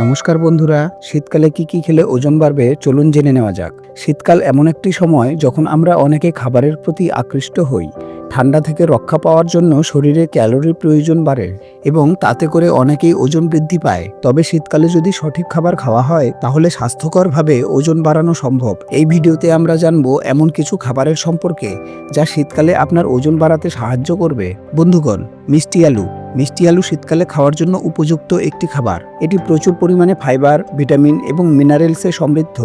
নমস্কার বন্ধুরা, শীতকালে কি কি খেলে ওজন বাড়বে চলুন জেনে নেওয়া যাক। শীতকাল এমন একটি সময় যখন আমরা অনেকে খাবারের প্রতি আকৃষ্ট হই। ঠান্ডা থেকে রক্ষা পাওয়ার জন্য শরীরে ক্যালোরির প্রয়োজন বাড়ে এবং তাতে করে অনেকেই ওজন বৃদ্ধি পায়। তবে শীতকালে যদি সঠিক খাবার খাওয়া হয়, তাহলে স্বাস্থ্যকরভাবে ওজন বাড়ানো সম্ভব। এই ভিডিওতে আমরা জানব এমন কিছু খাবারের সম্পর্কে, যা শীতকালে আপনার ওজন বাড়াতে সাহায্য করবে। বন্ধুগণ, মিষ্টি আলু। মিষ্টি আলু শীতকালে খাওয়ার জন্য উপযুক্ত একটি খাবার। এটি প্রচুর পরিমাণে ফাইবার, ভিটামিন এবং মিনারেলসে সমৃদ্ধ।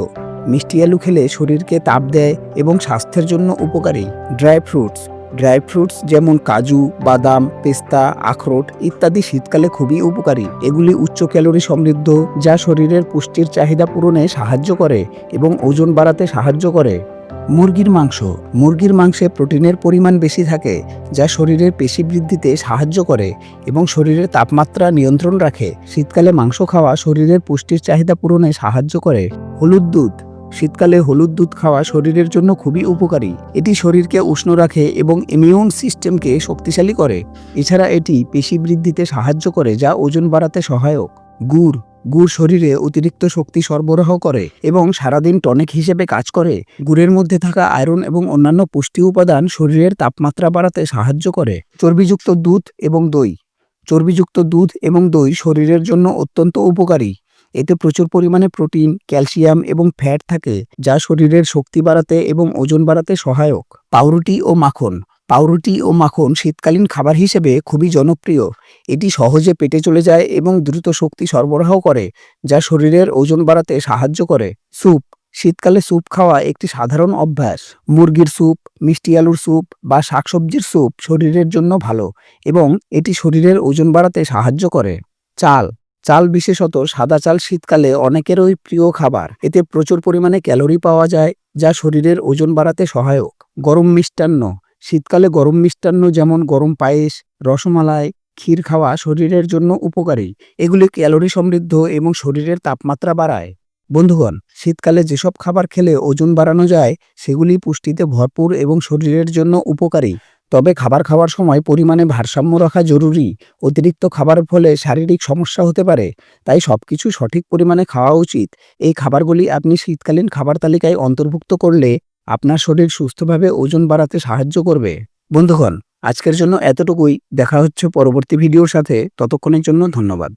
মিষ্টি আলু খেলে শরীরকে তাপ দেয় এবং স্বাস্থ্যের জন্য উপকারী। Dry fruits. ড্রাই ফ্রুটস যেমন কাজু, বাদাম, পেস্তা, আখরোট ইত্যাদি শীতকালে খুবই উপকারী। এগুলি উচ্চ ক্যালোরি সমৃদ্ধ, যা শরীরের পুষ্টির চাহিদা পূরণে সাহায্য করে এবং ওজন বাড়াতে সাহায্য করে। মুরগির মাংস। মুরগির মাংসে প্রোটিনের পরিমাণ বেশি থাকে, যা শরীরের পেশি বৃদ্ধিতে সাহায্য করে এবং শরীরের তাপমাত্রা নিয়ন্ত্রণ রাখে। শীতকালে মাংস খাওয়া শরীরের পুষ্টির চাহিদা পূরণে সাহায্য করে। হলুদ দুধ। শীতকালে হলুদ দুধ খাওয়া শরীরের জন্য খুবই উপকারী। এটি শরীরকে উষ্ণ রাখে এবং ইমিউন সিস্টেমকে শক্তিশালী করে। এছাড়া এটি পেশি বৃদ্ধিতে সাহায্য করে, যা ওজন বাড়াতে সহায়ক। গুড়। গুড় শরীরে অতিরিক্ত শক্তি সরবরাহ করে এবং সারাদিন টনিক হিসেবে কাজ করে। গুড়ের মধ্যে থাকা আয়রন এবং অন্যান্য পুষ্টি উপাদান শরীরের তাপমাত্রা বাড়াতে সাহায্য করে। চর্বিযুক্ত দুধ এবং দই। চর্বিযুক্ত দুধ এবং দই শরীরের জন্য অত্যন্ত উপকারী। এতে প্রচুর পরিমাণে প্রোটিন, ক্যালসিয়াম এবং ফ্যাট থাকে, যা শরীরের শক্তি বাড়াতে এবং ওজন বাড়াতে সহায়ক। পাউরুটি ও মাখন। পাউরুটি ও মাখন শীতকালীন খাবার হিসেবে খুবই জনপ্রিয়। এটি সহজে পেটে চলে যায় এবং দ্রুত শক্তি সরবরাহ করে, যা শরীরের ওজন বাড়াতে সাহায্য করে। স্যুপ, শীতকালে স্যুপ খাওয়া একটি সাধারণ অভ্যাস। মুরগির স্যুপ, মিষ্টি আলুর স্যুপ বা শাকসবজির স্যুপ শরীরের জন্য ভালো এবং এটি শরীরের ওজন বাড়াতে সাহায্য করে। চাল চাল বিশেষত সাদা চাল শীতকালে অনেকেরই প্রিয় খাবার। এতে প্রচুর পরিমাণে ক্যালোরি পাওয়া যায়, যা শরীরের ওজন বাড়াতে সহায়ক। গরম মিষ্টান্ন শীতকালে গরম মিষ্টান্ন যেমন গরম পায়েস, রসমালাই, ক্ষীর খাওয়া শরীরের জন্য উপকারী। এগুলি ক্যালোরি সমৃদ্ধ এবং শরীরের তাপমাত্রা বাড়ায়। বন্ধুগণ, শীতকালে যেসব খাবার খেলে ওজন বাড়ানো যায়, সেগুলি পুষ্টিতে ভরপুর এবং শরীরের জন্য উপকারী। তবে খাবার খাওয়ার সময় পরিমাণে ভারসাম্য রাখা জরুরি। অতিরিক্ত খাবারের ফলে শারীরিক সমস্যা হতে পারে, তাই সবকিছু সঠিক পরিমাণে খাওয়া উচিত। এই খাবারগুলি আপনি শীতকালীন খাবার তালিকায় অন্তর্ভুক্ত করলে আপনার শরীর সুস্থভাবে ওজন বাড়াতে সাহায্য করবে। বন্ধুগণ, আজকের জন্য এতটুকুই। দেখা হচ্ছে পরবর্তী ভিডিওর সাথে। ততক্ষণের জন্য ধন্যবাদ।